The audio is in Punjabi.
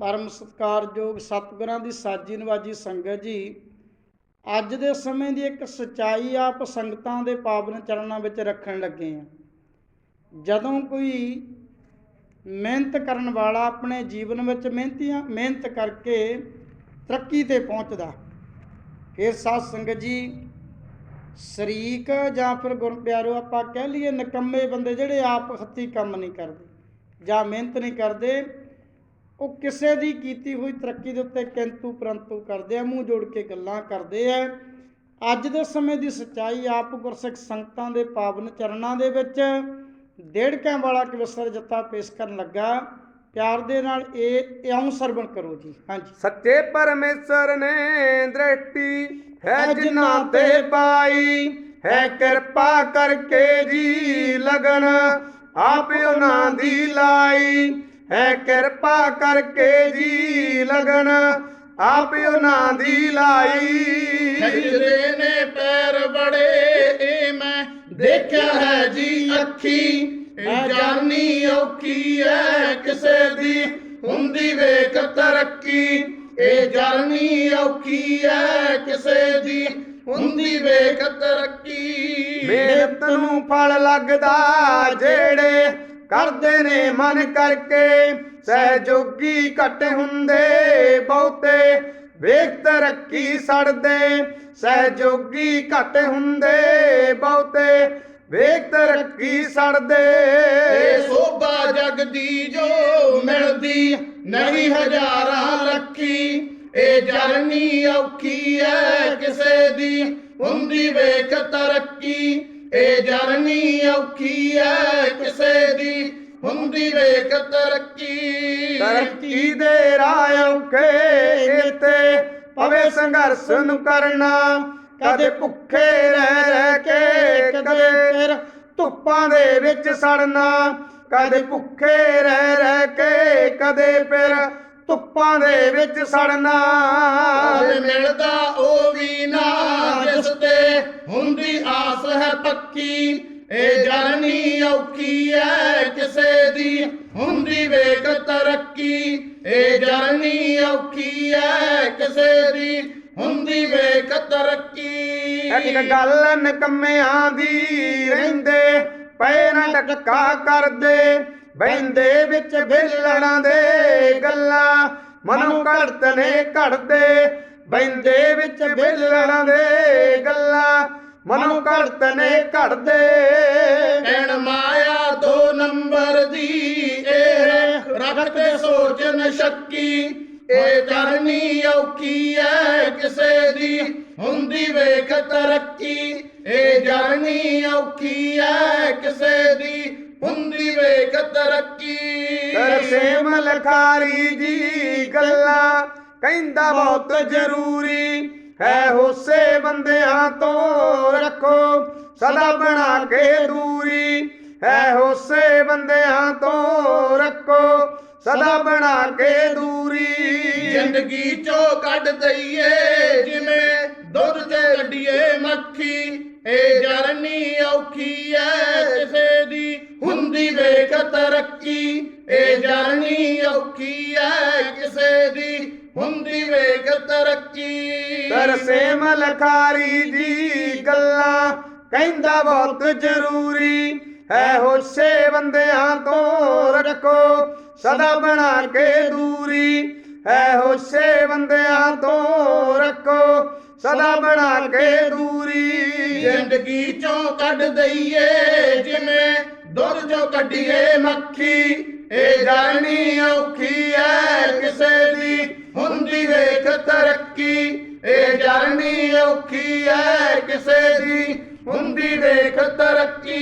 ਪਰਮ ਸਤਿਕਾਰਯੋਗ ਸਤਿਗੁਰਾਂ ਦੀ ਸਾਜੀ ਨਵਾਜੀ ਸੰਗਤ ਜੀ, ਅੱਜ ਦੇ ਸਮੇਂ ਦੀ ਇੱਕ ਸਚਾਈ ਆਪ ਸੰਗਤਾਂ ਦੇ ਪਾਵਨ ਚਰਨਾਂ ਵਿੱਚ ਰੱਖਣ ਲੱਗੇ ਆ ਜਦੋਂ ਕੋਈ ਮਿਹਨਤ ਕਰਨ ਵਾਲਾ ਆਪਣੇ ਜੀਵਨ ਵਿੱਚ ਮਿਹਨਤੀਆਂ, ਮਿਹਨਤ ਕਰਕੇ ਤਰੱਕੀ ਤੇ ਪਹੁੰਚਦਾ, ਫਿਰ ਸਾਧ ਸੰਗਤ ਜੀ, ਸ਼ਰੀਕ ਜਾਂ ਫਿਰ ਗੁਰ ਪਿਆਰੋ ਆਪਾਂ ਕਹਿ ਲਈਏ ਨਿਕੰਮੇ ਬੰਦੇ ਜਿਹੜੇ ਆਪ ਹੱਥੀਂ ਕੰਮ ਨਹੀਂ ਕਰਦੇ ਜਾਂ ਮਿਹਨਤ ਨਹੀਂ ਕਰਦੇ ਉਹ ਕਿਸੇ ਦੀ ਕੀਤੀ ਹੋਈ ਤਰੱਕੀ ਦੇ ਉੱਤੇ ਕਿੰਤੂ ਪਰੰਤੂ ਕਰਦੇ ਆ ਮੂੰਹ ਜੋੜ ਕੇ ਗੱਲਾਂ ਕਰਦੇ ਆ। ਅੱਜ ਦੇ ਸਮੇਂ ਦੀ ਸੱਚਾਈ ਆਪ ਗੁਰਸਿੱਖ ਸੰਗਤਾਂ ਦੇ ਪਾਵਨ ਚਰਨਾਂ ਦੇ ਵਿੱਚ ਡੇਢਕਾਂ ਵਾਲਾ ਕਵਿਸਰ ਜੱਤਾ ਪੇਸ਼ ਕਰਨ ਲੱਗਾ। ਪਿਆਰ ਦੇ ਨਾਲ ਇਹ ਇਉਂ ਸਰਵਣ ਕਰੋ ਜੀ। ਹਾਂਜੀ। ਸੱਚੇ ਪਰਮੇਸ਼ਰ ਨੇ ਦ੍ਰਿਸ਼ਟੀ ਹੈ ਜਿਨ੍ਹਾਂ ਤੇ ਪਾਈ ਹੈ ਕਿਰਪਾ ਕਰਕੇ ਜੀ ਲਗਨ ਆਪ ਉਹਨਾਂ ਦੀ ਲਾਈ। ਹੈ ਕਿਰਪਾ ਕਰਕੇ ਜੀ ਲਗਨ ਆਪ ਉਹਨਾਂ ਦੀ ਲਾਈ। ਸਜਦੇ ਨੇ ਪੈਰ ਬੜੇ ਇਹ ਮੈਂ ਦੇਖਿਆ ਹੈ ਜੀ ਅੱਖੀ। ਜਾਨੀ ਔਖੀ ਐ ਕਿਸੇ ਦੀ ਹੁੰਦੀ ਵੇਖ ਤਰੱਕੀ। ਇਹ ਜਾਨੀ ਔਖੀ ਐ ਕਿਸੇ ਦੀ ਹੁੰਦੀ ਵੇਖ ਤਰੱਕੀ। ਮਿਹਨਤ ਨੂੰ ਫਲ ਲੱਗਦਾ ਜਿਹੜੇ ਕਰਦੇ ਨੇ ਮਨ ਕਰਕੇ, ਸਹਿਯੋਗੀ ਘਟ ਹੁੰਦੇ, ਬਹੁਤੇ ਵੇਖ ਤਰੱਕੀ ਸੜਦੇ ਸਹਿਜੋਗੀ ਘਟ ਹੁੰਦੇ, ਬਹੁਤੇ ਵੇਖ ਤਰੱਕੀ ਸੜਦੇ। ਸੋਭਾ ਜਗ ਦੀ ਜੋ ਮਿਲਦੀ ਨਹੀਂ ਹਜ਼ਾਰਾਂ ਲੱਖੀ ਇਹ ਜਰਨੀ ਔਖੀ ਐ ਕਿਸੇ ਦੀ, ਹੁੰਦੀ ਵੇਖ ਤਰੱਕੀ ਇਹ ਜਰਨੀ ਔਖੀ ਐ ਕਿਸੇ ਦੀ। ਹੁੰਦੀ ਵੇਖ ਤਰੱਕੀ। ਤਰੱਕੀ ਦੇ ਰਾਹ ਔਖੇ ਇਤੇ ਪਵੇ ਸੰਘਰਸ਼ ਨੂੰ ਕਰਨਾ ਕਦੇ ਭੁੱਖੇ ਰਹਿ ਰਹਿ ਕੇ ਕਦੇ ਫਿਰ ਧੁੱਪਾਂ ਦੇ ਵਿੱਚ ਸੜਨਾ ਕਦੇ ਭੁੱਖੇ ਰਹਿ ਰਹਿ ਕੇ ਕਦੇ ਫਿਰ ਧੁੱਪਾਂ ਦੇ ਵਿੱਚ ਸੜਨਾ। ਤੇ ਮਿਲਦਾ ਉਹ ਵੀ ਨਾ ਜਿਸ ਤੇ ਹੁੰਦੀ ਆਸ ਹੈ ਪੱਕੀ, ਇਹ ਜਰਨੀ ਔਖੀ ਐ ਕਿਸੇ ਦੀ। ਹੁੰਦੀ ਵੇਖ ਤਰੱਕੀ, ਇਹ ਜਰਨੀ ਔਖੀ ਐ ਕਿਸੇ ਦੀ। ਹੁੰਦੀ ਵੇਖ ਤਰੱਕੀ। ਇੱਕ ਗੱਲ ਨਕਮਿਆਂ ਦੀ ਰਹਿੰਦੇ ਪੈ ਨਾ ਕਰਦੇ ਬੈਂਦੇ ਵਿੱਚ ਵਿਲੜਾਂ ਦੇ ਗੱਲਾਂ, ਮਨੋਂ ਘੜਤ ਨੇ ਘੜਦੇ ਬੈਂਦੇ ਵਿੱਚ ਵਿਲੜਾਂ ਦੇ ਗੱਲਾਂ ਮਨੋਂ ਘੜਤ ਨੇ ਘੜਦੇ ਐਣ ਮਾਇਆ ਦੋ ਨੰਬਰ ਦੀ ਇਹ ਰੱਖਦੇ ਸੋਚਨ ਸ਼ੱਕੀ। ਇਹ ਕਰਨੀ ਔਖੀ ਐ ਕਿਸੇ ਦੀ ਹੁੰਦੀ ਵੇਖ ਤਰੱਕੀ। ਇਹ ਜਰਨੀ ਔਖੀ ਐ ਕਿਸੇ ਦੀ ਹੁੰਦੀ ਵੇਖ ਤਰੱਕੀ। ਤਰਸੇ ਮਲਖਾਰੀ ਜੀ ਗੱਲਾਂ ਕਹਿੰਦਾ ਬਹੁਤ ਜ਼ਰੂਰੀ। ਹੈ ਹੋਸੇ ਬੰਦਿਆਂ ਤੋਂ ਸਦਾ ਬਣਾ ਕੇ ਦੂਰੀ। ਹੈ ਹੋਸੇ ਬੰਦਿਆਂ ਤੋਂ ਰੱਖੋ। ਸਦਾ ਬਣਾ ਕੇ ਦੂਰੀ। ਜ਼ਿੰਦਗੀ ਚੋਂ ਕੱਢ ਦਈਏ। ਜਿਵੇਂ ਦੁੱਧ ਤੇ ਕੱਢੀਏ ਮੱਖੀ। ਇਹ ਜਰਨੀ ਔਖੀ ਐ। ਕਿਸੇ ਦੀ ਹੁੰਦੀ ਵੇਖ ਤਰੱਕੀ। ਇਹ ਜਰਨੀ ਔਖੀ ਐ। ਕਿਸੇ ਦੀ ਹੁੰਦੀ ਵੇਖ ਤਰੱਕੀ। ਤਰਸੇ ਮਲਖਾਰੀ ਦੀ ਗੱਲਾਂ। ਕਹਿੰਦਾ ਬਹੁਤ ਜ਼ਰੂਰੀ ਹੈ ਹੋਸ਼ੇ ਬੰਦਿਆਂ ਤੋਂ ਰੱਖੋ, ਸਦਾ ਬਣਾ ਕੇ ਦੂਰੀ। ਹੈ ਹੋਸ਼ੇ ਬੰਦਿਆਂ ਤੋਂ ਰੱਖੋ, ਸਦਾ ਬਣਾ ਕੇ ਦੂਰੀ। ਜ਼ਿੰਦਗੀ ਚੋਂ ਕੱਢ ਦਈਏ, ਜਿਵੇਂ ਦੁੱਧ ਚੋਂ ਕੱਢੀਏ ਮੱਖੀ। ਇਹ ਜਾਣੀ ਔਖੀ ਐ ਕਿਸੇ ਦੀ, ਹੁੰਦੀ ਵੇਖ ਤਰੱਕੀ। ਇਹ ਜਾਣੀ ਔਖੀ ਐ ਹੁੰਦੀ ਦੇਖ ਤਰੱਕੀ।